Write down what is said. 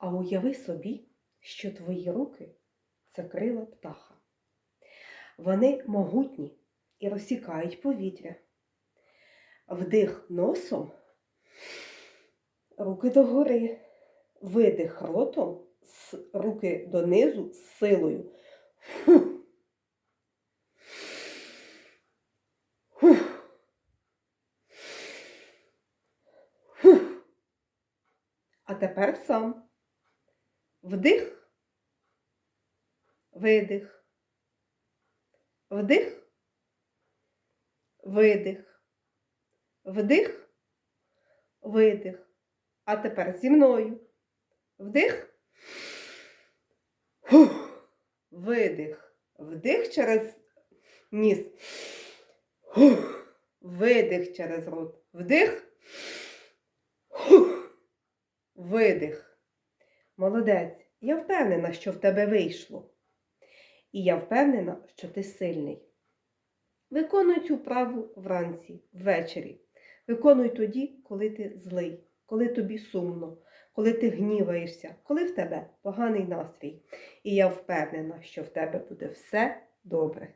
А уяви собі, що твої руки це крила птаха. Вони могутні і розсікають повітря. Вдих носом, руки догори, видих ротом, руки донизу з силою. Фух. Фух. А тепер сам. Вдих, видих, вдих, видих, вдих, видих. А тепер зі мною. Вдих, Фух. видих, вдих через ніс, Фух. видих через рот, вдих, Фух. видих. Молодець, я впевнена, що в тебе вийшло. І я впевнена, що ти сильний. Виконуй цю вправу вранці, ввечері. Виконуй тоді, коли ти злий, коли тобі сумно, коли ти гніваєшся, коли в тебе поганий настрій. І я впевнена, що в тебе буде все добре.